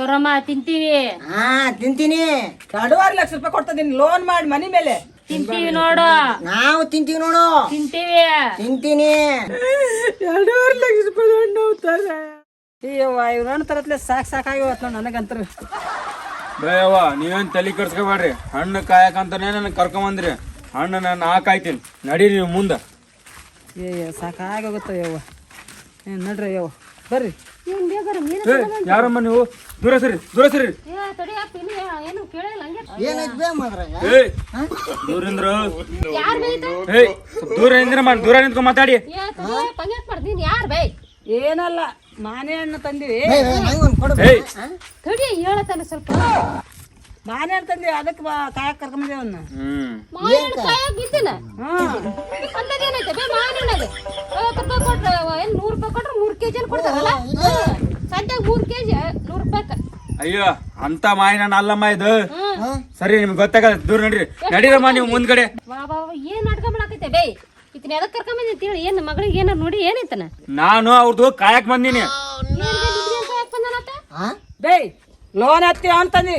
ಗೌರಮ್ಮ ತಿಂತೀವಿ. ಹಾ ತಿಂತೀನಿ. ಎರಡೂವರೆ ಲಕ್ಷ ರೂಪಾಯಿ ಕೊಡ್ತದೀನಿ ಲೋನ್ ಮಾಡಿ ಮನಿ ಮೇಲೆ. ತಿಂತೀವಿ ನೋಡು. ನಾವು ತಿಂತೀವಿ ನೋಡು. ತಿಂತೀವಿ. ತಿಂತೀನಿ. ಎರಡೂವರೆ ಲಕ್ಷ ರೂಪಾಯಿ ಹಣ್ಣು ತರ ಅಯ್ಯವ್ವ ಇವ್ರು ಹಣ್ಣು ತರತ್ಲೆ ಸಾಕು ಸಾಕಾಗಿ ಹೋತ್ ನೋಡಿ ನನಗಂತರು ಬೇಯವ್ವ ನೀವೇನ್ ತಲೆ ಕೆಡ್ಸ್ಕೊಬೇಡ್ರಿ. ಹಣ್ಣು ಕಾಯಕಂತಾನೆ ನನಗೆ ಕರ್ಕೊಂಬಂದ್ರಿ. ಹಣ್ಣು ನಾನು ಹಾಕಾಯ್ತೀನಿ ನಡೀರಿ ನೀವು ಮುಂದೆ. ಏ ಸಾಕಾಗಿ ಹೋಗುತ್ತೆ ಯವ್ವ ಏನು ನಡ್ರಿ ಯವ್ವ ಬರ್ರಿ. ಯಾರಮ್ಮ ನೀವು? ದೂರ ಸರಿ ದೂರ ಸರಿ. ದೂರಿಂದ್ರ? ದೂರ ನಿಂದ್ರ ದೂರ ನಿಂತ್ಕೊಂಡ್ ಮಾತಾಡಿ. ಏನಲ್ಲ ಮಾನೇ ಅಣ್ಣ ತಂದಿವಿ ಹೇಳತಾನೆ ಸ್ವಲ್ಪ. ಮಾನೆ ಹಣ್ಣು ಅದಕ್ಕೆ ಬಾ ಕಾಯಕ್ಕೆ ಕರ್ಕೊಂಬಂದೇವ್ ಅವನ್ನ. ಹ್ಮ್. ಮಾವಿನ ಕಾಯಾಗ ಬಿದ್ದಿನ ಬೇ ಮಾವಿನದು ಐವತ್ತು ರೂಪಾಯಿ ಕೊಟ್ರೆ. ಏನ್ ನೂರು ರೂಪಾಯಿ ಕೊಟ್ರೆ? ಮೂರು ಕೆಜಿ ಕೊಡ್ತಾರಲ್ಲ? ಸಂತ್ಯಾಗ ಮೂರು ಕೆಜಿ ನೂರು ರೂಪಾಯಿ ಅಯ್ಯೋ ಅಂತ ಮಾಯಿನ ನಾನು ಅಲ್ಲಮ್ಮ ಇದು. ಸರಿ ನಿಮ್ಗೆ ಗೊತ್ತಾಗಲ್ಲ ದೂರ ನಡ್ರಿ. ನಡೀರಮ್ಮ ನೀವು ಮುಂದ್ಗಡೆ. ವಾ ವಾ ಏನು ಏನ್ ನಾಟಕ ಮಾಡಾಕೈತೆ ಬೇ ಇತನ ಅದಕ್ಕೆ ಕರ್ಕೊಂಬಂದಿ ಅಂತ ಹೇಳಿ ಏನ್ ಮಗಳಿಗೆ ಏನಾರ ನೋಡಿ ಏನೈತನ ನಾನು ಅವ್ರದ್ದು ಕಾಯಕ್ ಬಂದೀನಿ. ಬೇ ಲೋನ್ ಹತ್ತಿ ಅಂತಂದಿ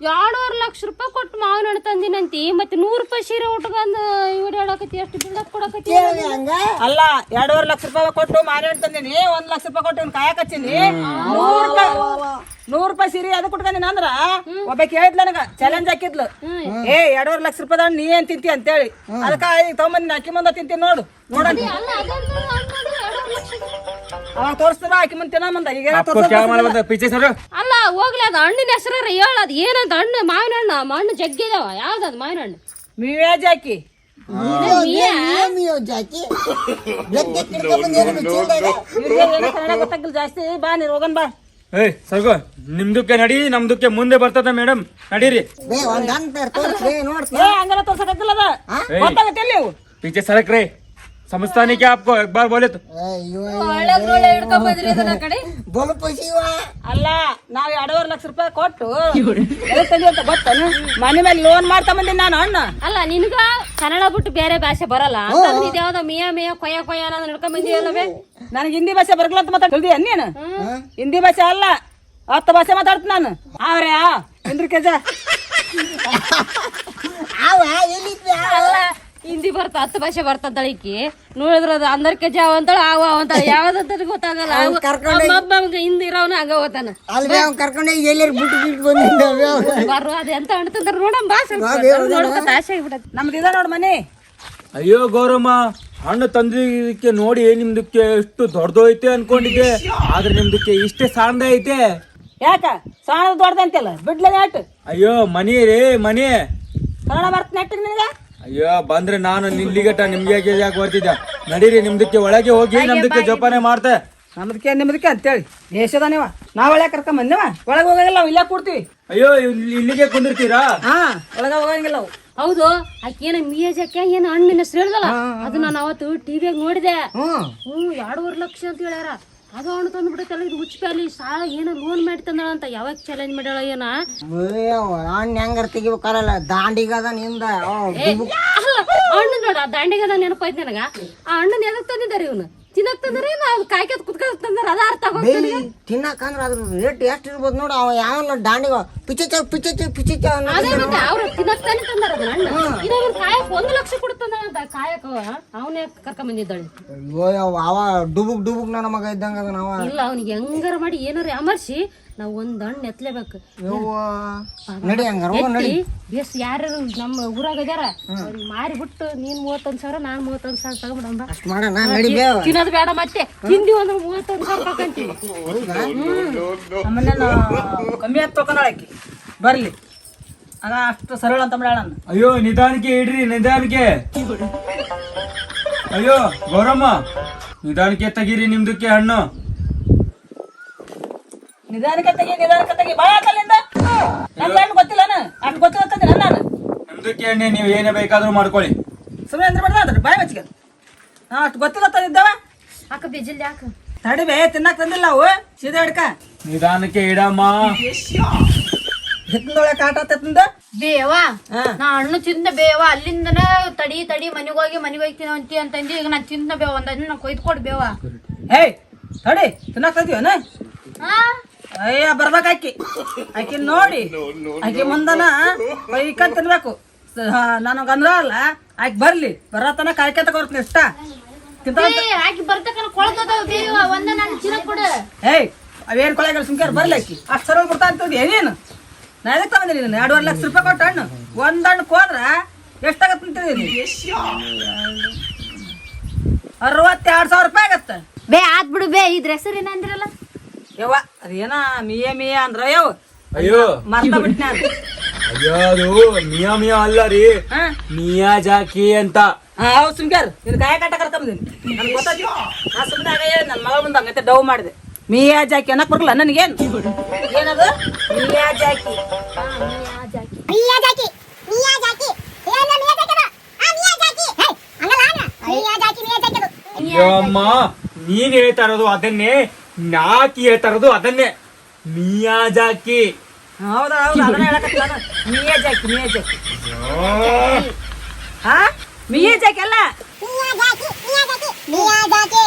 ಎರಡೂವರೆ ಲಕ್ಷ ರೂಪಾಯಿ ಕೊಟ್ಟು ಮಾವಿನ ಹಣ್ಣು ತಂದಿನಂತಿ. ಮತ್ತೆ ನೂರು ರೂಪಾಯಿ ಸೀರೆ ಉಟ್ಕೊಂಡು ಇವ್ರು ಹೇಳಕತಿ ಎಷ್ಟು ಬಿಲ್ಡಪ್ ಹಂಗ? ಅಲ್ಲ ಎರಡೂವರೆ ಲಕ್ಷ ರೂಪಾಯಿ ಕೊಟ್ಟು ಮಾವಿನ ಹಣ್ಣು ತಂದಿನಿ. ಒಂದ್ ಲಕ್ಷ ರೂಪಾಯಿ ಕೊಟ್ಟು ಕಾಯಕ್ ಹಚ್ಚಿನಿ. ನೂರು ರೂಪಾಯಿ ನೂರು ರೂಪಾಯಿ ಸೀರೆ ಅದಕ್ಕೆ ಕುಟ್ಕೊಂಡಿನ ಅಂದ್ರ ಒಬ್ಬ ಕೇಳಿದ್ಲ ನನಗ ಚಾಲೆಂಜ್ ಹಾಕಿದ್ಲು. ಏ ಎರಡೂವರೆ ಲಕ್ಷ ರೂಪಾಯಿ ನೀ ಏನ್ ತಿಂತಿ? ಅಂತೇಳಿ. ಅದಕ್ಕ ಈಗ ತಗೊಂಬಂದಿನ ಅಕ್ಕಿ ಮುಂದ ತಿಂತೀನಿ ನೋಡು. ನೋಡಂತ ಅಲ್ಲ ಹೋಗ್ಲಿ ಅದ ಹಣ್ಣಿನ ಹೆಸರ ಹೇಳ ಅದ ಏನಂತ ಹಣ್ಣು ಮಾವಿನ ಹಣ್ಣು ಹಣ್ಣು ಜಗ್ಗಿದಾವ ಮಾವಿನ ಹಣ್ಣು? ಮೀವ್ಯಾ ಜಾಕಿ. ಜಾಸ್ತಿ. ಬಾ ನೀರ್ ಹೋಗನ್ ಬಾ. ಏ ಸರ್ಗು ನಿಮ್ದಕ್ಕೆ ನಡಿ ನಮ್ದಕ್ಕೆ ಮುಂದೆ ಬರ್ತದ ಮೇಡಮ್. ನಡೀರಿ. ಹಂಗಾರ ತೋರ್ಸಕ್ಕಿಲ್ಲದ ಪಿಚೆ ಸರಕ್ರಿ. ಗೊತ್ತಾಗತ್ತೆ ನೀವು पीछे सड़क रहे समझता नहीं क्या आपको एक बार बोले तो ಅಯ್ಯೋ ಒಳ್ಳೆ ಹಿಡ್ಕೊಂಡ್ ಬಂದ್ರಿ ಅದನ್ನ ಆ ಕಡೆ ಬಲು ಪಸಿವ ಅಲ್ಲ ನಾವ್ ಎರಡೂವರೆ ಲಕ್ಷ ರೂಪಾಯಿ ಕೊಟ್ಟು ಎದಕ್ ತಂದ್ವಿ ಅಂತ ಗೊತ್ತೇನು ಮನೆ ಮೇಲೆ ಲೋನ್ ಮಾಡ್ತಾ ಬಂದಿನಿ ನಾನು ಅಣ್ಣ ಅಲ್ಲ ನಿನ್ಗ ಕನ್ನಡ ಬಿಟ್ಟು ಬೇರೆ ಭಾಷೆ ಬರಲ್ಲ ಅಂತಂದ್ರೆ ಇದು ಯಾವ್ದೋ ಮಿಯಾ ಮಿಯಾ ಕೊಯ್ಯ ಕೊಯ್ಯ ಅನ್ನೋದು ಹಿಡ್ಕೊಂಡ್ ಬಂದಿಯಲ್ಲವೇ ನನಗೆ ಹಿಂದಿ ಭಾಷೆ ಬರಲ್ಲ ಅಂತ ಮಾತಾಡ್ತಿದ್ದಿ ನೀನು ಹಿಂದಿ ಭಾಷೆ ಅಲ್ಲ ಹತ್ತು ಭಾಷೆ ಮಾತಾಡ್ತೀನಿ ನಾನು ಅವ್ರೆ ಎಂದ್ರಿ ಕೆಜ ಅವ ಎಲ್ಲಿದ್ವಿ ಅಲ್ಲ ಹಿಂದಿ ಬರ್ತಾ ಹತ್ತು ಭಾಷೆ ಬರ್ತದ ಈಕಿ. ನೋಡಿದ್ರ ಅದು ಅಂದರ್ಕೆ ಜಾವ ಅಂತಾಳ ಆವ ಅಂತಾಳ. ಯಾವ್ದಂತ ಗೊತ್ತಾಗಲ್ಲ. ಕರ್ಕೊಂಡ್ ಹಿಂದಿ ಇರೋನು ಹಂಗ ಹೋತಾನ ಅಲ್ವೇ ಅವ್ನ್ ಕರ್ಕೊಂಡೋಗಿ ಎಲ್ಲರೂ ಬಿಟ್ಟು ಬಿಟ್ಟು ಬಂದಿದ್ದಾವೆ ಬರು ಅದ ಎಂತ ಅಣ್ತಂದ್ರ ನೋಡಮ್ ಬಾ ಸ್ವಲ್ಪ. ನೋಡ್ಕೊತ ಆಸೆ ಆಗ್ಬಿಡತ್ತೆ ನಮ್ದು ಇದ ನೋಡ್ ಮನೆ. ಅಯ್ಯೋ ಗೌರಮ್ಮ ಹಣ್ಣು ತಂದಿದ್ದಕ್ಕೆ ನೋಡಿ ನಿಮ್ದಕ್ಕೆ ಎಷ್ಟು ದೊಡ್ಡದೈತೆ ಅನ್ಕೊಂಡಿದ್ದೆ. ಆದ್ರೆ ನಿಮ್ದಕ್ಕೆ ಇಷ್ಟೇ ಸಾಂದ ಐತೆ. ಯಾಕ? ಸಾಣದ ದೊಡ್ಡದಂತೆಲ್ಲ. ಬಿಡ್ಲ ಯಾಟ್ ಅಯ್ಯೋ ಮನಿ ರೀ ಮನಿ. ಕನ್ನಡ ಬರ್ತ ನೆಟ್ಟಿಗೆ ನಿನಗೆ. ಅಯ್ಯೋ ಬಂದ್ರೆ ನಾನು ನಿಲ್ಲಿಗಟ ನಿಮ್ಗೆ ಯಾಕೆ ಬರ್ತಿದ್ದೆ ನಡೀರಿ ನಿಮ್ದಕ್ಕೆ ಒಳಗೆ ಹೋಗಿ ನಮ್ದಕ್ಕೆ ಜೋಪಾನೆ ಮಾಡ್ತೆ. ನಮ್ದಕ್ಕೆ ನಿಮ್ದಕ್ಕೆ ಅಂತೇಳಿ? ದೇಶದ ನೀವ ನಾವ್ ಒಳಗೆ ಕರ್ಕೊಂಡ್ ಬಂದೇವ ಒಳಗೆ ಹೋಗಂಗಿಲ್ಲ ನಾವು ಇಲ್ಲೇ ಕೂಡ್ತೀವಿ. ಅಯ್ಯೋ ಇಲ್ಲಿ- ಇಲ್ಲಿಗೆ ಕುಂದಿರ್ತೀರಾ? ಹಾ ಒಳಗ ಹೋಗಂಗಿಲ್ಲ ಅವು. ಹೌದು ಆಕೇನ ಮೀಜಕ್ಕೆ ಏನು ಹಣ್ಣಿನ ಹೆಸರು ಹೇಳ್ದಲ್ಲ ಅದು ನಾನು ಅವತ್ತು ಟಿವಿಯಾಗ ನೋಡಿದೆ. ಹ್ಮ್. ಹ್ಞೂ ಎರಡೂವರೆ ಲಕ್ಷ ಅಂತ ಹೇಳ್ಯಾರ. ಅದು ಅವನು ತಂದು ಬಿಡುತ್ತಲ್ಲ ಇದು ಹುಚ್ಚಪಲ್ಲಿ ಸಾಲ ಏನೋ ಲೋನ್ ಮಾಡಿ ತಂದಳ ಅಂತ ಯಾವಾಗ ಚಾಲೆಂಜ್ ಮಾಡ್ಯಾಳ ಏನ? ಹಣ್ಣು ಹೆಂಗಾರ ತೆಗಿಬೇಕಲ್ಲ ದಾಂಡಿಗದ ನಿಂದ ಅಣ್ಣ ನೋಡ ಆ ದಾಂಡಿಗದ ನೆನಪಾಯ್ತು ನನಗ? ಆ ಹಣ್ಣನ್ನ ಎದಕ್ ತಂದಿದ್ದಾರೆ ಇವನು? ತಿನ್ನಕ್ ತಂದ್ರೆ ಅದು ಕಾಯ್ಕತ್ ಕುತ್ಕೊಂಡ್ ತಂದಾರ? ಅದ ಅರ್ಥ ಬೇಲಿ ತಿನ್ನಕಂದ್ರ ಅದ್ರ ರೇಟ್ ಎಷ್ಟು ಇರ್ಬೋದು ನೋಡು. ಅವ ಯಾವನ ದಾಂಡಿಗ ಪಿಚಚ ಪಿಚಚ ಪಿಚಚ ಅದೇ ಮತ್ತೆ ಅವ್ರು ತಿನ್ನಕ್ ತಾನೇ ತಂದಾರ ಇದನ್ನ ಕಾಯಕ್ ಒಂದು ಲಕ್ಷ ಕೊಡ್ತಂದ ಅಂತ. ಕಾಯಕ ಅವನೇ ಕರ್ಕೊಂಡ್ ಬಂದಿದ್ದಾಳೆ ಅಯ್ಯೋ ಅವ ಡುಬುಕ್ ಡುಬುಕ್ ನನ್ನ ಮಗ ಇದ್ದಂಗ ಅದ ನಾವ ಇಲ್ಲ ಅವ್ನಿಗೆ ಹೆಂಗಾರ ಮಾಡಿ ಏನಾರ ಅಮರ್ಸಿ ನಾವು ಒಂದ್ ಹಣ್ಣು ಎತ್ತಲೇಬೇಕು ನಡಿ ಹಂಗಾರ ಹೋಗು ನಡಿ. ಬೇಸ್ ಯಾರು ನಮ್ಮ ಊರಾಗ ಅದ್ಯಾರ ಅವ್ರಿಗೆ ಮಾರಿ ಬಿಟ್ಟು ನೀನ್ ಮೂವತ್ತೊಂದ್ ಸಾವಿರ ನಾನ್ ಮೂವತ್ತೊಂದ್ ಸಾವಿರ ತಗೊಂಬಿಡಂಬ ಅಷ್ಟು ಮಾಡೋಣ ನಡಿ ಬೇವ ತಿನ್ನೋದು ಬೇಡ ಮತ್ತೆ. ತಿಂದಿ ಅಂದ್ರೆ ಮೂವತ್ತೊಂದ್ ಸಾವಿರ ತಗೊಂತೀವಿ ಆಮೇಲೆ ಕಮ್ಮಿ ತೊಕೊಂಡಾಳಕಿ ಬರ್ಲಿ. ಅದ ಅಷ್ಟು ಸರಳ ಅಂತ ಮಾಡ್ಯಾಳ ಅಯ್ಯೋ ನಿಧಾನಕ್ಕೆ ಇಡ್ರಿ ನಿಧಾನಕ್ಕೆ. ಅಯ್ಯೋ ಗೌರಮ್ಮ. ನಿಧಾನಕ್ಕೆ ತೆಗೀರಿ ನಿಮ್ದಕ್ಕೆ ಹಣ್ಣು. ನಿಧಾನಕ್ಕೆ ತೆಗಿ ನಿಧಾನಕ್ಕೆ ತೆಗಿ ಬಾಳ ಆತಲ್ಲಿಂದ ಗೊತ್ತಿಲ್ಲನ? ಅಷ್ಟು ಗೊತ್ತಿಲ್ಲ ನಾನು ನಿಮ್ದಕ್ಕೆ ನೀವು ಏನೇ ಬೇಕಾದ್ರೂ ಮಾಡ್ಕೊಳ್ಳಿ. ಸುಮ್ಮನೆ ಅಂದ್ರೆ ಬಿಡ್ದ ಅದ್ರ ಬಾಯಿ ಮಚ್ಚಿಗೆ. ನಾ ಅಷ್ಟು ಗೊತ್ತಿಲ್ಲ ತಂದಿದ್ದವ ಅಕ್ಕ ಬಿಜಿಲ್ ಯಾಕ ತಡಿಬೆ ತಿನ್ನಕ್ ತಂದಿಲ್ಲ ಅವು. ಸೀದಾ ಹಿಡ್ಕ. ನಿಧಾನಕ್ಕೆ ಇಡಮ್ಮ. ಹಿತ್ತೊಳಗೆ ಕಾಟ ತಂದ. ಬೇವಾ ನಾ ಹಣ್ಣು ತಿಂದ ಬೇವಾ ಅಲ್ಲಿಂದನ ತಡಿ ತಡಿ ಮನೆಗೆ ಹೋಗಿ ಮನೆಗೆ ಹೋಗಿ ತಿನ್ನಂತಿ ಅಂತಂದಿ ಈಗ ನಾನು ತಿಂದ ಬೇವ ಒಂದ್ ನಾ ಕೊಯ್ದು ಕೊಡ್ ಬೇವಾ ಹೇ ತಡಿ ತಿನ್ನಕ್ ತಂದಿವನ ಹಾ? ಅಯ್ಯ ಬರ್ಬೇಕು ಆಕಿ. ಆಕಿ ನೋಡಿ. ಆಕಿ ಮುಂದನ ಬೈಕಂತ ತಿನ್ಬೇಕು. ನಾನು ಅಂದ್ರ ಅಲ್ಲ ಆಕಿ ಬರ್ಲಿ. ಬರತನ ಕಾಯ್ಕೊಂತ ಕೊಡ್ತೀನಿ ಇಷ್ಟ ಏಯ್ ಅವೇನ್ ಕೊಳೆಗಳು ಸುಮ್ಕಾರ್ ಬರ್ಲಿ ಆಕಿ. ಅಷ್ಟು ಸರಳ ಬರ್ತಾ ಅಂತಂದು ಏನೇನು? ನಾ ಎದಕ್ಕೆ ತಗೊಂಡಿನಿ ನೀನು? ಎರಡೂವರೆ ಲಕ್ಷ ರೂಪಾಯಿ ಕೊಟ್ಟು ಹಣ್ಣು. ಒಂದ್ ಹಣ್ಣು ಹೋದ್ರ ಎಷ್ಟಾಗತ್ತೆ ಅಂತೀನಿ ಅರವತ್ತೆರಡು ಸಾವಿರ ರೂಪಾಯಿ ಆಗತ್ತೆ. ಬೇ ಆತ್ ಬಿಡು ಬೇ ಇದ್ರ ಹೆಸರು ಏನ ಅಂದಿರಲ್ಲ ಯವ್ವ ಅದೇನ ಮಿಯ ಮಿಯ ಅಂದ್ರ? ಯವ್ ಅಯ್ಯೋ. ಮರ್ತ ಬಿಟ್ನ ಅಯ್ಯೋ ಅದು ಮಿಯಾ ಮಿಯಾ ಅಲ್ಲ ರೀ. ಹಾ. ಮಿಯಾ ಜಾಕಿ ಅಂತ. ಹೌದು ಸುಮ್ಕ್ಯಾರ್ ನಿನ್ ಕಾಯ ಕಟ್ಟ ಕರ್ಕೊಂಬಂದಿನಿ ನನ್ಗೆ ಗೊತ್ತಾ ನಾ ಸುಮ್ಮನೆ ಆಗ ನನ್ನ ಮಗಳ ಮುಂದೆ ಹಂಗತ್ತೆ ಡವ್ ಮಾಡಿದೆ. ಮಿಯಾ ಜಾಕಿ ಅನ್ನಕ್ ಬರಲ್ಲ ನನಗೇನು? ಏನದು? ಮಿಯಾ ಜಾಕಿ. ಮಿಯಾಜಾಕಿ ಮಿಯಾಜಾಕಿ ಏನ ಜಾಕಿ ಆ ಮಿಯಾಜಾಕಿ ಹೇ ಹಂಗಲ್ಲ ಅಣ್ಣ. ಮಿಯಾಜಾಕಿ ಮಿಯಾಜಾಕಿದು ಅಯ್ಯೋ ಅಮ್ಮ ನೀನ್ ಹೇಳ್ತಾ ಇರೋದು ಅದನ್ನೇ. ನಾಕಿ ಹೇಳ್ತಾರದು ಅದನ್ನೇ. ಮಿಯಾ ಜಾಕಿ ಹೌದಾ ಹೌದು ಅದನ್ನ ಹೇಳಕತ್ತಿಲ್ಲ ನಾನು. ಜಾಕಿ ಮಿಯಾ ಜಾಕಿ ಹಾ ಮಿಯಾ ಜಾಕಿ ಅಲ್ಲ? Miyazaki Miyazaki Miyazaki.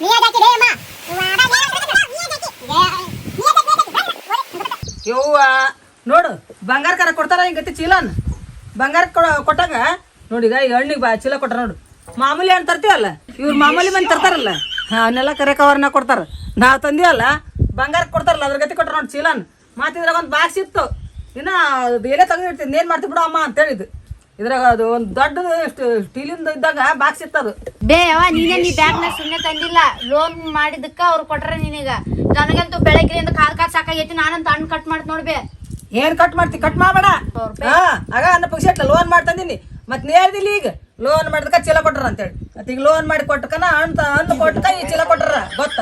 ಮಿಯಾಜಾಕಿ ರೇ ಅಮ್ಮ ಮಿಯಾಜಾಕಿ ಮಿಯಾಜಾಕಿ ಯವ್ವ ನೋಡು ಬಂಗಾರ ಕರ ಕೊಡ್ತಾರ ಹಿಂಗ ಚೀಲನ್. ಬಂಗಾರ ಕೊಡ- ಕೊಟ್ಟಾಗ ನೋಡಿ ಈಗ ಈ ಹಣ್ಣಿಗೆ ಬಾ ಚೀಲ ಕೊಟ್ಟಾರ ನೋಡು. ಮಾಮೂಲಿ ಅಂತ ತರ್ತೀವಲ್ಲ? ಇವ್ರು ಮಾಮೂಲಿ ಮಂದಿ ತರ್ತಾರಲ್ಲ? ಅವನ್ನೆಲ್ಲ ಕರೆ ಕವರ್ನ ಕೊಡ್ತಾರೆ. ನಾವು ತಂದಿವಲ್ಲ ಬಂಗಾರ ಕೊಡ್ತಾರಲ್ಲ ಅದ್ರ ಗತಿ ಕೊಟ್ಟರು ನೋಡಿ ಚೀಲನ್. ಮಾತಿದ್ರಾಗ ಒಂದು ಬಾಕ್ಸ್ ಇತ್ತು. ಇನ್ನು ಬೇರೆ ಏನೇ ತೆಗೆದಿರ್ತೀನಿ ಏನು ಮಾಡ್ತಿ ಬಿಡು ಅಮ್ಮ ಅಂತ ಹೇಳಿದ್ ಇದ್ರಾಗ ಅದು ಒಂದು ದೊಡ್ಡದು ಎಷ್ಟು ಸ್ಟೀಲಿಂದ ಇದ್ದಾಗ ಬಾಕ್ಸ್ ಇತ್ತು ಅದು. ಬೇ ಅವ ನೀನೇ ನೀ ಬ್ಯಾಗ್ನ ಸುಮ್ಮನೆ ತಂದಿಲ್ಲ. ಲೋನ್ ಮಾಡಿದಕ್ಕ ಅವ್ರು ಕೊಟ್ರ ನಿನಗ. ನನಗಂತೂ ಬೆಳಗ್ಗೆಯಿಂದ ಕಾಲ್ ಕಾಲ್ ಸಾಕಾಗೈತಿ ನಾನಂತ ಹಣ್ಣು ಕಟ್ ಮಾಡ್ತ ನೋಡ್ಬೇ ಏನ್ ಕಟ್ ಮಾಡ್ತಿ? ಕಟ್ ಮಾಡಬೇಡ. ಆಗ ಅನ್ನ ಪಕ್ಷ ಲೋನ್ ಮಾಡ್ತಂದಿನಿ. ಮತ್ ನೀ ಹೇಳ್ದಿಲ್ಲ ಈಗ. ಲೋನ್ ಮಾಡಿದ್ಕ ಚೀಲ ಕೊಟ್ರ ಅಂತೇಳಿ. ಮತ್ತೆ ಈಗ ಲೋನ್ ಮಾಡಿ ಕೊಟ್ಟಕನ ಹಣ್ಣು ಹಣ್ಣು ಕೊಟ್ಟಕ ಈ ಚೀಲ ಕೊಟ್ರ. ಗೊತ್ತ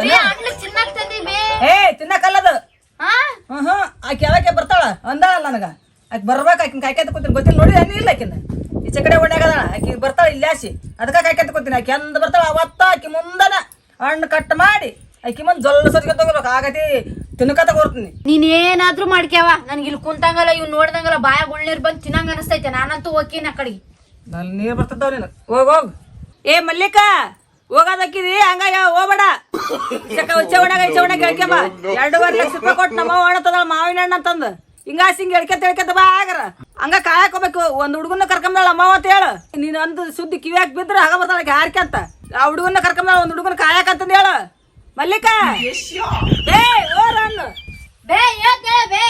ಏ ತಿನ್ನಕಲ್ಲದು. ಹಾ? ಹ್ಮ್ ಹ್ಮ್. ಆಕಿ ಯಾವಾಗ ಬರ್ತಾಳ? ಅಂದಾಳ ನನಗ. ಆಕೆ ಬರ್ಬೇಕು ಆಕಿನ ಕಾಯ್ಕೊಂತ ಕೂತೀನಿ. ಗೊತ್ತಿಲ್ಲ ನೋಡಿ ಏನಿಲ್ಲ ಇಲ್ಲ ಆಕಿನ. ಈಚೆ ಕಡೆ ಒಣಗದಾಳ ಆಕಿ ಬರ್ತಾಳ ಇಲ್ಲಾಸಿ ಅದಕ್ಕ ಕಾಯ್ಕೊಂತ ಕೂತೀನಿ. ಆಕಿ ಎಂದ ಬರ್ತಾಳ ಅವತ್ತ ಆಕಿ ಮುಂದನ ಹಣ್ಣು ಕಟ್ ಮಾಡಿ. ಆಕಿ ಮುಂದೆ ಜೊಲ್ಲ ಸಜ್ಕೊಂತ ತಗೋಬೇಕು. ಆಗತಿ ತಿನ್ಕತ ಕೊಡ್ತೀನಿ ನೀನ್ ಏನಾದ್ರೂ ಮಾಡ್ಕ್ಯಾವ. ನನ್ಗೆ ಇಲ್ಲಿ ಕುಂತಂಗಲ್ಲ ಇವ್ ನೋಡ್ದಂಗಲ್ಲ ಬಾಯಾಗ ಉಳ್ನೀರ್ ಬಂದು ತಿನ್ನಂಗ ಅನಸ್ತೈತೆ. ನಾನಂತೂ ಹೋಗ್ತೀನಿ ಆ ಕಡೆಗೆ. ನಲ್ಲಿ ನೀರು ಬರ್ತದವ್ ನೀನು. ಹೋಗ್ ಹೋಗ್. ಏ, ಮಲ್ಲಿಕ, ಹೋಗೋದಕ್ಕಿದಿ? ಹಂಗ ಹೋಗ್ಬೇಡ. ಚಕ ಉಚ್ಚೆ ಒಣಗ ಇಚ್ಚೆ ಒಣಗ ಹೇಳ್ಕೆ ಬಾ. ಎರಡೂವರೆ ಲಕ್ಷ ರೂಪಾಯಿ ಕೊಟ್ಟು ನಮ್ಮ ಹೊಣತದ ಮಾವಿನ ಹಣ್ಣು ಅಂತಂದು. ಹಿಂಗ ಹಿಂಗ ಹೇಳ್ಕೆ ಹೇಳ್ಕೆತ ಬಾ ಆಗರ ಹಂಗ ಕಾಯಕೋಬೇಕು ಒಂದ್ ಹುಡುಗನ ಕರ್ಕೊಂಬಳ ಅಮ್ಮ ಅಂತ ಹೇಳು. ನೀನ್ ಒಂದು ಸುದ್ದಿ ಕಿವ್ಯಾಕ್ ಬಿದ್ರ ಹಾಗ ಬರ್ತಾಳ ಯಾರ್ಕೆ ಅಂತ. ಆ ಹುಡುಗನ ಕರ್ಕೊಂಬಳ ಒಂದ್ ಹುಡುಗನ ಕಾಯಕಂತಂದು ಹೇಳು. ಮಲ್ಲಿಕ. ಏ ಓರ್ ಹಣ್ಣು ಬೇ ಏತ್ ಹೇಳ ಬೇ.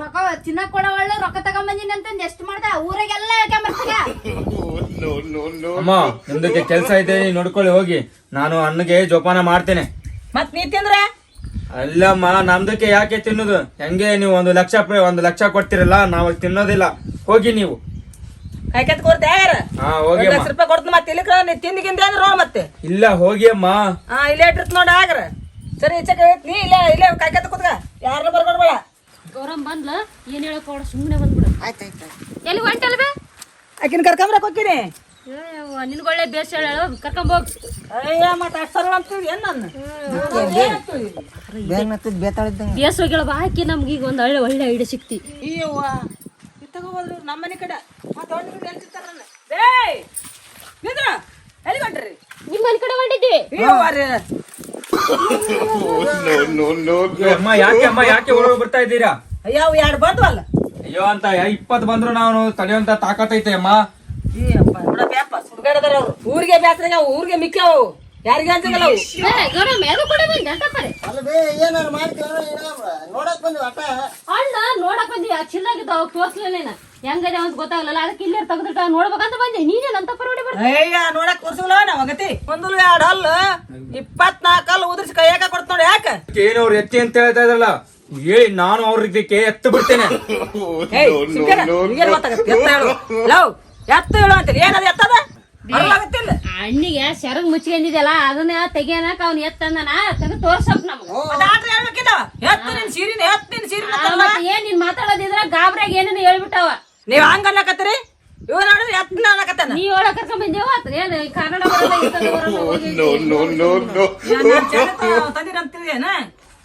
ರೊಕ್ಕ ತಿನ್ನಕ್ ಕೊಡ ಒಳ್ಳೆ ರೊಕ್ಕ ತಗೊಂಬಂದಿನಿ ಅಂತಂದ್ ಎಷ್ಟ್ ಮಾಡ್ದ? ಊರಾಗೆಲ್ಲ ಹೇಳ್ಕೊಂಬರ್ತೀಗ ಅಮ್ಮ ನಿಮ್ದಕ್ಕೆ ಕೆಲಸ ಇದೆ ನೀವ್ ನೋಡ್ಕೊಳ್ಳಿ ಹೋಗಿ. ನಾನು ಅಣ್ಣಗೆ ಜೋಪಾನ ಮಾಡ್ತೇನೆ. ಮತ್ ನೀ ತಿಂದ್ರೆ? ಅಲ್ಲಮ್ಮ ನಮ್ದಕ್ಕೆ ಯಾಕೆ ತಿನ್ನುದು? ಹೆಂಗೆ ನೀವು ಒಂದು ಲಕ್ಷ ಒಂದು ಲಕ್ಷ ಕೊಡ್ತಿರಲ್ಲ ನಾವು ತಿನ್ನೋದಿಲ್ಲ. ಹೋಗಿ ನೀವು. ಕಾಯ್ಕೆತ್ ಕೊಡ್ತೆ ಯಾರ? ಹಾ ಹೋಗಿ ಒಂದ್ ಅಮ್ಮ. ಲಕ್ಷ ರೂಪಾಯಿ ಕೊಡ್ತೀನಿ ಮತ್ತೆ ಇಲ್ಲಿ ನೀ ತಿಂದಿ ಗಿಂದಿ ಅಂದ್ರೆ ನೋಡ್ ಮತ್ತೆ? ಇಲ್ಲ ಹೋಗಿ ಅಮ್ಮ. ಹಾ ಇಲ್ಲೇ ಇಟ್ಟಿರ್ತ ನೋಡ ಆಗ್ರ ಸರಿ ಈಚೆ ನೀ ಇಲ್ಲೇ ಇಲ್ಲೇ ಕಾಯ್ಕತ್ ಕೂತ್ಕ. ಯಾರನ್ನ ಬರ್ಕೊಡ್ಬೇಡ ಗೌರಮ್ ಬಂದ್ಲ ಏನ್ ಹೇಳಕ್ ಹೋಡ ಸುಮ್ಮನೆ ಬಂದ್ಬಿಡು. ಆಯ್ತು ಎಲ್ಲಿ ಹೊಂಟಲ್ ಬೇ? ಆಕಿನ ಕರ್ಕೊಂಬರಕ್ ಹೋಗ್ತೀನಿ. ನಿನ್ಗೊಳ್ಳೆ ಬೇಸ್ ಹೇಳ ಕರ್ಕೊಂಬೋಗ್ ಅಯ್ಯ ಮತ್ತೆ ಅಷ್ಟು ಸರಳ ಅಂತೀವಿ ಏನ್ ನನ್ನ ಬೇಸ್ ಹೋಗ್ಯಾಳ ಬಾ ಹಾಕಿ ನಮ್ಗೆ ಈಗ ಒಂದು ಒಳ್ಳೆ ಒಳ್ಳೆ ಐಡಿಯಾ ಸಿಕ್ತಿ. ಅಯ್ಯವ್ವ ಇತ್ತಗ ಹೋದ್ರು ನಮ್ಮ ಮನೆ ಕಡೆ. ಮತ್ತೆ ಹೊಂಟ್ರಿ ಎಲ್ಲಿ ಸಿಗ್ತಾರ ನನ್ನ ಏಯ್ ನಿಂದ್ರ ಎಲ್ಲಿ ಹೊಂಟ್ರಿ? ನಿಮ್ಮ ಮನೆ ಕಡೆ ಹೊಂಟಿದ್ದೀವಿ ಅಯ್ಯವ್ವ ರೀ. ಅಮ್ಮ ಯಾಕೆ ಅಮ್ಮ ಯಾಕೆ ಹೊರಗೆ ಬರ್ತಾ ಇದ್ದೀರಾ? ಅಯ್ಯೋ ಅವು ಎರಡು ಬಂದ್ವಲ್ಲ? ಅಯ್ಯೋ ಅಂತ ಇಪ್ಪತ್ ಬಂದ್ರು ನಾವು ತಡೆಯುವಂತ ತಾಕತ್ತೈತೆ ಅಮ್ಮ. ಊರಿಗೆ ಅವು ಊರಿಗೆ ಮಿಕ್ಕವು ಯಾರಿಗೆ ಅಲ್ಲ ಬೇ ಏನಾರು ಮಾಡ್ತೀವಿ ನೋಡಕ್ ಬಂದ್ವಿ ಅಟ್ಟ ಅಣ್ಣ ನೋಡಕ್ ಬಂದಿ ಚಿನ್ನಾಗಿದ್ದ ಅವಾಗ ತೋರ್ಸ್ಲೇನ ಹೆಂಗದೆ ಅಂತ ಗೊತ್ತಾಗಲ್ಲ ಅದಕ್ಕೆ ಇಲ್ಲೇ ತೆಗೆದಿಟ್ಟ ನೋಡ್ಬೇಕಂತ ಬಂದೆ. ನೀನೇನ್ ಅಂತ ಪರವಡಿ ಬರ್ತ. ಅಯ್ಯ ನೋಡಕ್ ತೋರ್ಸಲ್ಲ ನಾವ್ ಅಗತಿ ಒಂದು ಎರಡು ಹಲ್ಲು. ಇಪ್ಪತ್ನಾಲ್ಕು ಹಲ್ಲು ಉದ್ರಿಸಿ ಕೈಯಾಗ ಕೊಡ್ತ ನೋಡಿ ಯಾಕ? ಏನು ಅವ್ರ ಎತ್ತಿ ಅಂತ ಹೇಳ್ತಾ ಇದ್ರಲ್ಲ ಏ ನಾನು ಅವ್ರಿಗೆ ಎತ್ತು ಬಿಡ್ತೇನೆ. ಲವ್ ಎತ್ತ ಹೇಳು ಅಂತೀರಿ? ಏನದ ಎತ್ತದ? ಬರಲಾಗತ್ತಿಲ್ಲ ಅಣ್ಣಿಗೆ ಸೆರಗ್ ಮುಚ್ಕೊಂಡಿದ್ಯಲ್ಲ ಅದನ್ನ ತೆಗಿಯನಕ ಅವ್ನ ಎತ್ತಂದನ ತೆಗೆದು ತೋರ್ಸಪ್ ನಮ್ಗೆ. ಹೇಳ್ಬೇಕಿದ ಎತ್ತು ನಿನ್ ಸೀರಿನ ಎತ್ತು ನಿನ್ ಸೀರಿನ ಏನ್ ನೀನ್ ಮಾತಾಡೋದಿದ್ರ ಗಾಬ್ರಾಗ ಏನೇನು ಹೇಳ್ಬಿಟ್ಟವ. ನೀವ್ ಹಂಗ ಅನ್ನಕತ್ತೀರಿ? ಇವ್ ನೋಡಿದ್ರೆ ಎತ್ತ ಅನ್ನಕತ್ತಾನ. ನೀ ಒಳಗ್ ಕರ್ಕೊಂಡ್ ಬಂದೇವ ಆತ ಏನ್ ಈ ಕನ್ನಡ ಬರಲ್ಲ ಇಂಥದ್ದು ಬರಲ್ಲ ಹೋಗಿ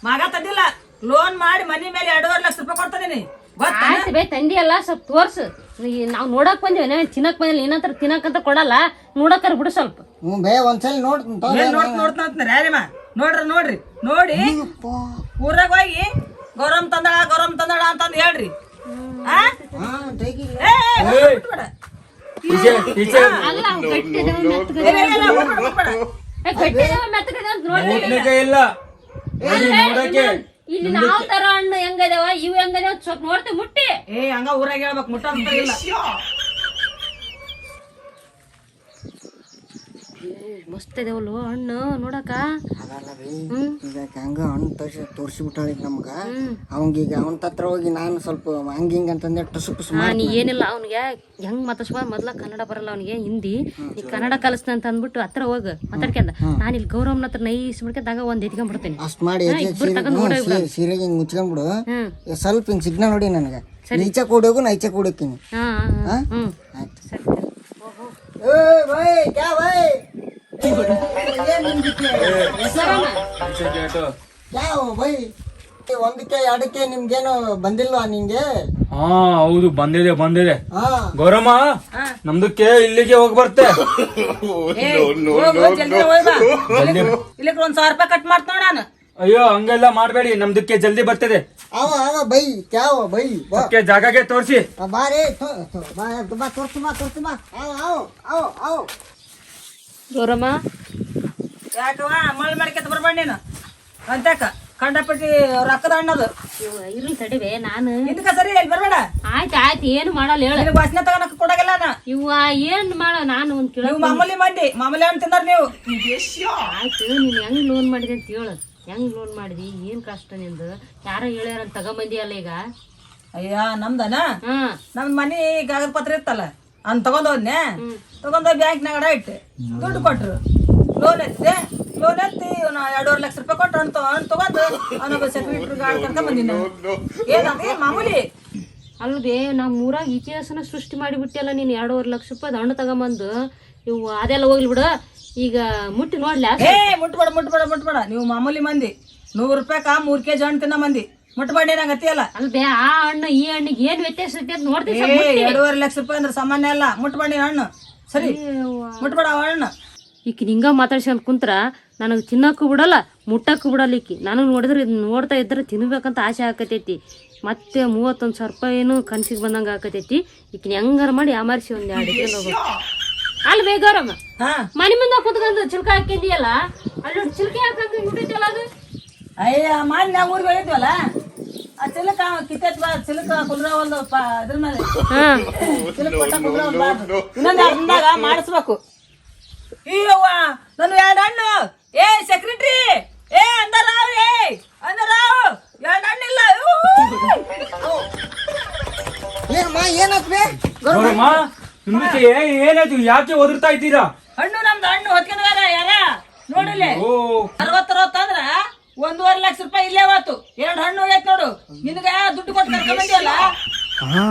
ಮಗ ತಂದಿಲ್ಲ. ಲೋನ್ ಮಾಡಿ ಮನಿ ಮೇಲೆ ಎರಡೂವರೆ ಲಕ್ಷ ರೂಪಾಯಿ ಕೊಡ್ತದಿನಿ. ಗೊತ್ತಾ ಆಯ್ತು ಬೇ ತಂದಿ ಅಲ್ಲ ಸ್ವಲ್ಪ ತೋರ್ಸು. ಈ ನಾವ್ ನೋಡಕ್ ಬಂದೇವ ತಿನ್ನಕ್ ಬಂದಿಲ್ಲ ಇನ್ನತ್ರ ತಿನ್ನಕ್ ಅಂತ ಕೊಡಲ್ಲ. ನೋಡಕರ್ ಬಿಡು ಸ್ವಲ್ಪ. ಹ್ಞೂ ಬೇ ಒಂದ್ಸಲ ನೋಡ್ತೀನಿ ತಗೋ. ಏನ್ ನೋಡ್ತ ನೋಡ್ತಾ ಅಂತ ಯಾರಿಮ್ಮ ನೋಡ್ರಿ ನೋಡ್ರಿ. ನೋಡಿ ಊರಾಗ ಹೋಗಿ ಗೌರಮ್ ತಂದಳ ಗೌರಮ್ ತಂದಳ ಅಂತಂದ್ ಹೇಳ್ರಿ. ಇಲ್ಲ, ಇಲ್ಲಿ. ನಾವ್ ತರ ಹಣ್ಣು ಹೆಂಗದವ ಇವ್ ಹೆಂಗದ ಸ್ವಲ್ಪ ನೋಡ್ತೇವೆ ಮುಟ್ಟಿ. ಏ ಹಂಗ ಊರಾಗ ಹೇಳ್ಬೇಕು ಮುಟ್ಟ ಇಲ್ಲ. ಮಸ್ತ್ ಇದಾವಲ್ವ ಹಣ್ಣು ನೋಡಕ ಹಂಗ ಹಣ್ಣು ತೋರ್ಸಿ ತೋರಿಸ್ಬಿಟ್ಟಾಳ ಈಗ ನಮ್ಗ ಅವಂಗೀಗ ಅವನ ತತ್ರ ಹೋಗಿ ನಾನು ಸ್ವಲ್ಪ ಹಂಗ ಹಿಂಗ ಅಂತಂದೆ ಟುಸು ಪುಸು ನೀ ಏನಿಲ್ಲ ಅವ್ನಿಗೆ ಹೆಂಗ್ ಮಾತಾಡ್ಸ್ಬ ಮೊದ್ಲ ಕನ್ನಡ ಬರಲ್ಲ ಅವ್ನಿಗೆ ಹಿಂದಿ. ನೀ ಕನ್ನಡ ಕಲಿಸ್ತ ಅಂತ ಅಂದ್ಬಿಟ್ಟು ಹತ್ರ ಹೋಗ ಮಾತಾಡ್ಕೊಂಡ ನಾನು ಇಲ್ಲಿ ಗೌರವ್ ಹತ್ರ ನೈಸ್ ಮಾಡ್ಕೊಂಡಾಗ ಒಂದ್ ಎತ್ಕೊಂಡ್ಬಿಡ್ತೇನೆ ಅಷ್ಟ್ ಮಾಡಿ ಸೀರೆಗೆ ಹಿಂಗ್ ಮುಚ್ಕೊಂಡ್ಬಿಡು ಸ್ವಲ್ಪ ಹಿಂಗ್ ಸಿಗ್ನಲ್ ನೋಡಿ ನನಗೆ. ಈಚೆ ಕೂಡೋಗು ನಾ ಈಚೆ ಕೂಡೋಕಿನಿ ಹಾ ಹಾ, ಹ್ಮ್. ಆಯ್ತು. ಸರಿ ಏ ಭಾಯ್ ಕ್ಯಾ ಬೈ? ಬೈ? ಒಂದಕ್ಕೆ ಎರಡಕ್ಕೆ ನಿಮ್ಗೇನು ಬಂದಿಲ್ವಾ ನಿಂಗೆ? ಹಾ ಹೌದು ಬಂದಿದೆ ಬಂದಿದೆ. ಹಾ. ಗೌರಮ್ಮ ನಮ್ದಕ್ಕೆ ಇಲ್ಲಿಗೆ ಹೋಗಿ ಬರ್ತೆ. ಇಲ್ಲಿಗೆ ಒಂದ್ ಸಾವಿರ ರೂಪಾಯಿ ಕಟ್ ಮಾಡ್ತಾವ ನಾನು? ಅಯ್ಯೋ ಹಂಗೆಲ್ಲ ಮಾಡ್ಬೇಡಿ ನಮ್ದಕ್ಕೆ ಜಲ್ದಿ ಬರ್ತದೆ. ಅವ ಅವ ಬೈ ಬೈ ಜಾಗಕ್ಕೆ ತೋರಿಸಿ. ಬಾರೆ ಬಾ ತೋರ್ಸು ಬಾ ತೋರ್ಸು ಆವ್ ಆವ್ ಗೌರಮ್ಮ. ಯಾಕವ್ವ? ಮಳ್ ಮಾಡ್ಕೊತ ಬರ್ಬೇಡ ನೀನು. ಅಂತಕ ಕಂಡಪಟ್ಟಿ ರೊಕ್ಕದ ಹಣ್ಣದು. ಇವ್ ಇರ್ಲಿ ತಡಿವೆ ನಾನು ಇದಕ್ಕ ಸರಿ ಇಲ್ಲಿ ಬರಬೇಡ? ಆಯ್ತು ಆಯ್ತು ಏನು ಮಾಡಲ್ಲ ಹೇಳು. ನಿನಗೆ ವಾಸನೆ ತಗೋಣಕ್ ಕೊಡಗಲ್ಲ ನಾ ಇವ್ವ ಏನ್ ಮಾಡ ನಾನು ಒಂದ್ ಕೇಳ ನೀವು ಮಾಮೂಲಿ ಮಂದಿ ಮಾಮೂಲಿ ಹಣ್ಣು ತಿಂದಾರ ನೀವು. ಆಯ್ತು ನೀನ್ ಹೆಂಗ್ ಲೋನ್ ಮಾಡಿದೆ ಅಂತ ಹೇಳು. ಹೆಂಗ್ ಲೋನ್ ಮಾಡಿದಿ? ಏನ್ ಕಷ್ಟ ನಿಂದು? ಯಾರ ಹೇಳ್ಯಾರ ಅಂತ ತಗೊಂಬಂದಿ ಅಲ್ಲ ಈಗ? ಅಯ್ಯ ನಮ್ದನ? ಹಾ. ನಮ್ ಮನಿ ಕಾಗದ ಪತ್ರ ಇರ್ತಲ್ಲ ಅನ್ ತಗೊಂಡೋದ್ನೆ ತಗೊಂಡ್ ಹೋಗಿ ಬ್ಯಾಂಕ್ನಾಗ ಅಡ ಇಟ್ಟೆ. ದುಡ್ಡು ಕೊಟ್ರು. ಲೋನ್ ಎತ್ತಿದೆ ಲೋನ್ ಎತ್ತಿ ಇವ್ನ ಎರಡೂವರೆ ಲಕ್ಷ ರೂಪಾಯಿ ಕೊಟ್ಟು ಅಂತ ತಗೊಂಡು ಅವನೊಬ್ಬ ಸೆಕ್ಯೂರಿಟಿ ಗಾರ್ಡ್ ಕರ್ಕೊಂಡ್ ಬಂದಿನ ಏನಂತ ಏನ್ ಮಾಮೂಲಿ? ಅಲ್ವೇ ನಮ್ಮ ಊರಾಗ ಇತಿಹಾಸನ ಸೃಷ್ಟಿ ಮಾಡಿಬಿಟ್ಟೆಲ್ಲ ನೀನು ಎರಡೂವರೆ ಲಕ್ಷ ರೂಪಾಯಿ ಹಣ್ಣು ತಗೊಂಬಂದು. ಇವು ಅದೆಲ್ಲ ಹೋಗ್ಲಿ ಬಿಡು. ಈಗ ಮುಟ್ಟಿ ನೋಡ್ಲಾ? ಏ ಮುಟ್ಬೇಡ ಮುಟ್ಬೇಡ ಮುಟ್ಬೇಡ. ನೀವು ಮಾಮೂಲಿ ಮಂದಿ. ನೂರು ರೂಪಾಯಿಕ ಕೆ ಜಿ ಹಣ್ಣು ತಿನ್ನೋ ಮಂದಿ. ಮುಟ್ಬೇಡಿ ನಂಗೆ ಅತಿಯಲ್ಲ ಅಲ್ವೇ ಆ ಹಣ್ಣು ಈ ಹಣ್ಣಿಗೆ ಏನ್ ವ್ಯತ್ಯಾಸ ಐತಿ ಅಂತ ನೋಡ್ತೀವಿ ಏ ಎರಡೂವರೆ ಲಕ್ಷ ರೂಪಾಯಿ ಅಂದ್ರೆ ಸಾಮಾನ್ಯ ಅಲ್ಲ. ಮುಟ್ಬಂಡಿ ಹಣ್ಣು. ಸರಿ. ಮುಟ್ಬೇಡ ಅವ ಹಣ್ಣು. ಈಕಿ ಹಿಂಗ ಮಾತಾಡ್ಸ್ಕೊಂಡ್ ಕುಂತ್ರ ನನಗೆ ತಿನ್ನಕ್ಕೂ ಬಿಡಲ್ಲ ಮುಟ್ಟಕ್ಕೂ ಬಿಡಲ್ಲ ಈಕಿ. ನನಗೆ ನೋಡಿದ್ರೆ ಇದ್ನ ನೋಡ್ತಾ ಇದ್ರೆ ತಿನ್ಬೇಕಂತ ಆಸೆ ಆಕತೈತಿ. ಮತ್ತೆ ಮೂವತ್ತೊಂದು ಸಾವಿರ ರೂಪಾಯಿನು ಕನ್ಸಿಗೆ ಬಂದಂಗೆ ಆಕತೈತಿ. ಈಕಿನ ಹೆಂಗಾರ ಮಾಡಿ ಆಮರ್ಸಿ ಒಂದು ಎರಡು ಹೋಗ್ಬೇಕು ಅಲ್ಲಿ ಬೇಗಾರಮ್ಮ ಹಾ. ಮನೆ ಮುಂದೆ ಕುತ್ಕೊಂಡು ಚಿಲ್ಕ ಹಾಕಿದ್ಯಲ್ಲ ಅಲ್ಲಿ ಚಿಲ್ಕೆ ಬಿಟ್ಟಿದ್ದಲ್ಲ ಅದು? ಅಯ್ಯ ಮಾಡಿ ನಾವು ಊರಿಗೆ ಹೋಗಿದ್ವಲ್ಲ? ಆ ಚಿಲಕ ಕಿತ್ತೈತ್ ಬಾ ಚಿಲಕ ಕುಲ್ರ ಒಂದು ಅದ್ರ ಮೇಲೆ. ಚಿಲಕ ಕೊಟ್ಟ ಕುಂದ್ರ ಒಂದು ಬಾರ್ದು. ಇನ್ನೊಂದ್ ದಿನದಾಗ ಮಾಡಿಸ್ಬೇಕು. ಅಯ್ಯವ್ವ ನನ್ನ ಎರಡು ಹಣ್ಣು ಏ ಸೆಕ್ರೆಟ್ರಿ ಏ ಅಂದರಾವ್ ಏ ಅಂದರಾವ್. ಎರಡು ಹಣ್ಣಿಲ್ಲ ಇಲ್ಲ ಏನಾತ್ ಬೇ ಗೌರಮ್ಮ ನಿಮ್ದಕ್ಕೆ ಏನಾಯ್ತು? ಯಾಕೆ ಒದರ್ತಾ ಇದ್ದೀರಾ? ಹಣ್ಣು ನಮ್ದು ಹಣ್ಣು ಹೊತ್ಕೊಂಡ್ಯಾರ ಯಾರ? ನೋಡಿಲ್ಲ. ಓ. ಹೊತ್ತಂದ್ರ ಅಂದ್ರ ಒಂದೂವರೆ ಲಕ್ಷ ರೂಪಾಯಿ ಇಲ್ಲೇ ಹೋತು ಎರಡು ಹಣ್ಣು ಹೋಗೈತ್ ನೋಡು ನಿನಗ ದುಡ್ಡು ಕೊಟ್ಟು ಕರ್ಕೊಂಡ್ ಬಂದಿಯಲ್ಲ ಹಾ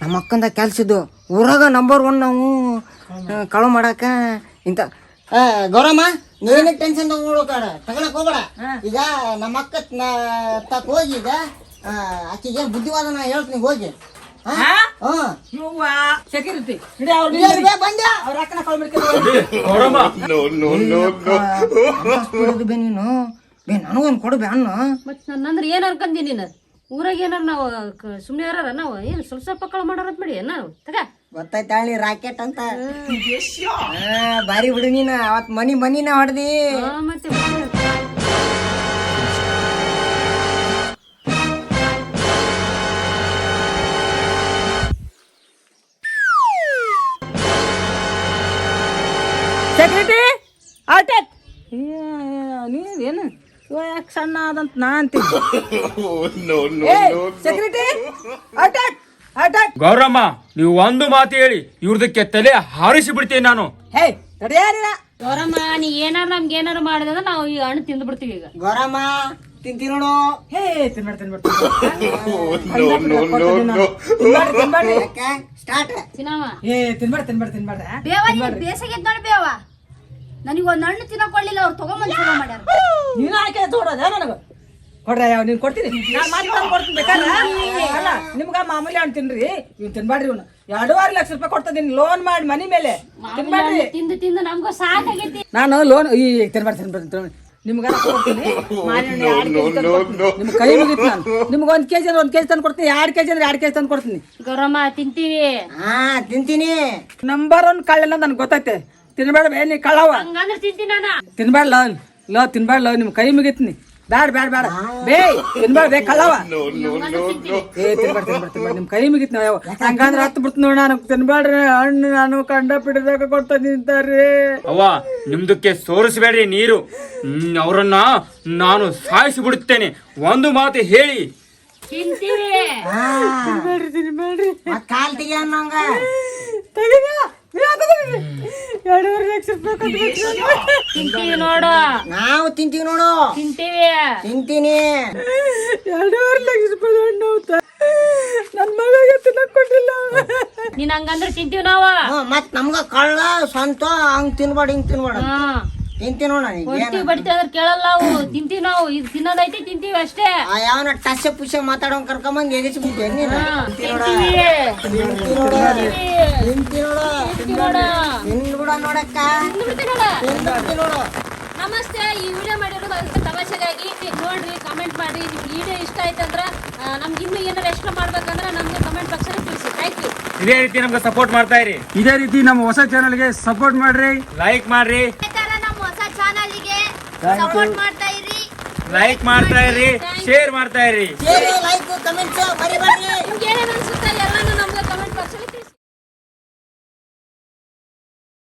ನಮ್ಮ ಅಕ್ಕಂದ ಕೆಲ್ಸಿದ್ದು ಊರಾಗ ನಂಬರ್ ಒನ್ ನಾವು ಕಳು ಮಾಡಾಕ ಇಂತ ಆ, ಗೌರಮ್ಮ ನೀನು ಟೆನ್ಷನ್ ತಗೊಳಕಾಡ ತಗೊಳಕ್ ಹೋಗಬೇಡ ಈಗ ನಮ್ಮ ಅಕ್ಕ ತಕ್ ಹೋಗಿ ಈಗ ಆಕಿಗೆ ಬುದ್ಧಿವಾದ ನಾ ಹೇಳ್ತೀನಿ ಹೋಗಿ ಸೆಕ್ಯೂರಿಟಿ ಬಂದ್ಯಾ ಅವ್ರ ಅಕ್ಕನ ಬೇ ನೀನು ಬೇ ನನಗೊಂದು ಕೊಡು ಬೇ ಅಣ್ಣ ಮತ್ತೆ ನನ್ನಂದ್ರೆ ಏನ್ ಅನ್ಕಂದಿ ನೀನು? ಊರಾಗ ಏನಾರ ನಾವು ಸುಮ್ಮನೆ ಇರಾರ ನಾವು? ಏನು ಸ್ವಲ್ಪ ಸ್ವಲ್ಪ ಕಳ ಮಾಡೋರ ಬಿಡಿ ನಾವು ತಗ. ಗೊತ್ತಾಯ್ತಾಳಿ ರಾಕೆಟ್ ಅಂತ. ಬಾರಿ ಬಿಡು ನೀನು ಅವತ್ ಮನಿ ಮನಿನ ಹೊಡೆದಿ. ಮತ್ತೆ ಯಾಕೆ ಸಣ್ಣ ಆದಂತ ನಾ ಅಂತೀನಿ. ಅಟೆಕ್ ಗೌರಮ್ಮ ನೀವು ಒಂದು ಮಾತು ಹೇಳಿ ಇವ್ರದಕ್ಕೆ ತಲೆ ಹಾರಿಸಿ ಬಿಡ್ತೀನಿ ನಾನು ಹೇ ಗೌರಮ್ಮ ನೀ ಏನಾರ ನಮ್ಗೆ ಏನಾರ ಮಾಡಿದ್ರೆ ನಾವು ಈ ಹಣ್ಣು ತಿಂದು ಬಿಡ್ತೀವಿ ಈಗ. ಗೌರಮ್ಮ ತಿಂತೀನಿ ನೋಡು. ಹೇ ತಿನ್ಬೇಡ ತಿನ್ಬೇಡ ಸ್ಟಾರ್ಟ್ ಚಿನ್ನಮ್ಮ. ಏ ತಿನ್ಬೇಡ ತಿನ್ಬೇಡ ತಿನ್ಬೇಡ. ಬೇವ ಬೇಸಗೆದ್ ನೋಡಿ ಬೇವ. ನನಗೆ ಒಂದ್ ಹಣ್ಣು ತಿನ್ನಕೊಳ್ಳಿಲ್ಲ ಅವ್ರು ತಗೊಂಬಂದು ಚಲೋ ಮಾಡ್ಯಾರ. ನೀನು ಆಯ್ಕೆ ತೋಡೋದ ನನಗೆ? ಕೊಡ್ರಿ ಯಾವ ನೀನು ಕೊಡ್ತೀನಿ. ನಾನು ಮಾಡಿ ತಂದು ಕೊಡ್ತೀನಿ ಬೇಕಾದ್ರೆ? ಅಲ್ಲ ನಿಮ್ಗ ಮಾಮೂಲಿ ಹಣ್ಣು ತಿನ್ರಿ. ಇವ್ನು ತಿನ್ಬಾಡ್ರಿ ಇವನು. ಎರಡೂವರೆ ಲಕ್ಷ ರೂಪಾಯಿ ಕೊಡ್ತದೀನಿ ಲೋನ್ ಮಾಡಿ ಮನಿ ಮೇಲೆ. ತಿನ್ಬಾಡ್ರಿ ತಿಂದು ತಿಂದು ನಮ್ಗೂ ಸಾಕಾಗೈತಿ. ನಾನು ಲೋನ್ ಈ ತಿನ್ಬೇಡ ತಿನ್ಬೇಡ ನಿಮ್ಗೆ ಕೊಡ್ತೀನಿ. ಮಾವಿನಹಣ್ಣು ಎರಡು ಕೆಜಿ ತಂದು ಕೊಡ್ತೀನಿ. ನಿಮ್ ಕೈ ಮುಗಿತು ನಾನು. ನಿಮ್ಗೆ ಒಂದ್ ಕೆಜಿ ಅಂದ್ರೆ ಒಂದ್ ಕೆಜಿ ತಂದು ಕೊಡ್ತೀನಿ ಎರಡು ಕೆಜಿ ಅಂದ್ರೆ ಎರಡು ಕೆಜಿ ತಂದು ಕೊಡ್ತೀನಿ. ಗೌರಮ್ಮ ತಿಂತೀವಿ. ಹಾ ತಿಂತೀನಿ. ನಂಬರ್ ಒನ್ ಕಳ್ಳೆಲ್ಲ ನನ್ಗೆ ಗೊತ್ತೈತೆ. ತಿನ್ಬೇಡ ಬೇ ನೀ ಕಳವ ಹಂಗಂದ್ರೆ ತಿಂತೀನಿ ನಾನು. ತಿನ್ಬೇಡ ಲೋ ಲೋ ತಿನ್ಬೇಡ ಲೋ ನಿಮ್ ಕೈ ಮುಗಿತೀನಿ. ಬ್ಯಾಡ ಬ್ಯಾಡ ಬ್ಯಾಡ. ಬೇ ತಿನ್ಬೇಡ ಬೇ ಕಳವ ಏ ತಿನ್ಬೇಡ ತಿನ್ಬೇಡ ತಿನ್ಬೇಡ ನಿಮ್ ಕೈ ಮುಗಿತ್ ನಾವು ಹಂಗಂದ್ರೆ ಹತ್ತು ಬಿಡ್ತು ನೋಡ ನಾನು. ತಿನ್ಬೇಡ್ರಿ ಹಣ್ಣು ನಾನು ಕಂಡ ಪಿಡಿದಾಗ ಕೊಡ್ತ ನಿಂತಾರ್ರಿ. ಅವ್ವ ನಿಮ್ದಕ್ಕೆ ಸೋರಿಸಬೇಡ್ರಿ ನೀರು. ಹ್ಮ್, ಅವ್ರನ್ನ ನಾನು ಸಾಯಿಸಿ ಬಿಡುತ್ತೇನೆ. ಒಂದು ಮಾತು ಹೇಳಿ. ತಿಂತೀವಿ. ತಿನ್ಬೇಡ್ರಿ ಕಾಲ್ ತೆಗಿ ಅನ್ನಂಗ ಎರಡೂವರೆ ಲಕ್ಷ ರೂಪಾಯಿ. ತಿಂತೀವಿ ನೋಡು. ನಾವು ತಿಂತೀವಿ ನೋಡು. ತಿಂತೀವಿ. ತಿಂತೀನಿ. ಎರಡೂವರೆ ಲಕ್ಷ ರೂಪಾಯಿ ಹಣ್ಣು ಹೌದಾ? ನನ್ ಮಗಳಿಗೆ ತಿನ್ನಕ್ ಕೊಟ್ಟಿಲ್ಲ ನೀನ್ ಹಂಗಂದ್ರೆ ತಿಂತೀವಿ ನಾವು. ಹ್ಮ್, ಮತ್ ನಮ್ಗ ಕಳ್ಳ ಸ್ವಂತ ಹಂಗ್ ತಿನ್ಬೇಡ ಹಿಂಗ್ ತಿನ್ಬೇಡ. ಹ್ಮ್. ತಿಂತೀನಿ ನೋಡ ಹೊಡ್ತೀವಿ ಬಡಿತೀವಿ ಅಂದ್ರೆ ಕೇಳಲ್ಲ ನಾವು. ತಿಂತೀವಿ ನಾವು. ಇದು ತಿನ್ನೋದೈತಿ ತಿಂತೀವಿ ಅಷ್ಟೇ. ಯಾವನ ಟಸ್ಸೆ ಪುಷೆ ಮಾತಾಡೋನ್ ಕರ್ಕೊಂಬಂದ್ ಎಗಿಸಿ ಬಿಟ್ಟೆ ನೀನು? ತಿಂತೀವಿ ತಿಂತಿ ನೋಡ ತಿಂತಿ ನೋಡ ತಿಂತೀವಿ ನೋಡು ತಿನ್ಬಿಡ ನೋಡಕ್ಕ. ನೋಡು ನಮಸ್ತೆ ಈ ವಿಡಿಯೋ ಮಾಡಿರೋದು ಅದಕ್ಕೆ ತಮಾಷೆಗಾಗಿ. ನೀವು ನೋಡ್ರಿ ಕಮೆಂಟ್ ಮಾಡಿ. ನಿಮ್ಗೆ ವಿಡಿಯೋ ಇಷ್ಟ ಆಯ್ತಂದ್ರೆ ನಮ್ಗೆ ಇನ್ನೂ ಏನಾರು ಎಕ್ಸ್ಟ್ರಾ ಮಾಡ್ಬೇಕಂದ್ರೆ ನಮ್ಗೆ ಕಮೆಂಟ್ ಬಾಕ್ಸಲ್ಲಿ ತಿಳಿಸಿ. ಥ್ಯಾಂಕ್ ಯು ಇದೇ ರೀತಿ ನಮ್ಗೆ ಸಪೋರ್ಟ್ ಮಾಡ್ತಾ ಇರಿ. ಇದೇ ರೀತಿ ನಮ್ಮ ಹೊಸ ಚಾನಲ್ಗೆ ಸಪೋರ್ಟ್ ಮಾಡ್ರಿ. ಲೈಕ್ ಮಾಡ್ರಿ. ನಮ್ಮ ಹೊಸ ಚಾನಲ್ಗೆ ಸಪೋರ್ಟ್ ಮಾಡ್ತಾ ಇರಿ. ಲೈಕ್ ಮಾಡ್ತಾ ಇರಿ ಶೇರ್ ಮಾಡ್ತಾ ಇರಿ. Like comments ಮರಿಬೇಡ್ರಿ.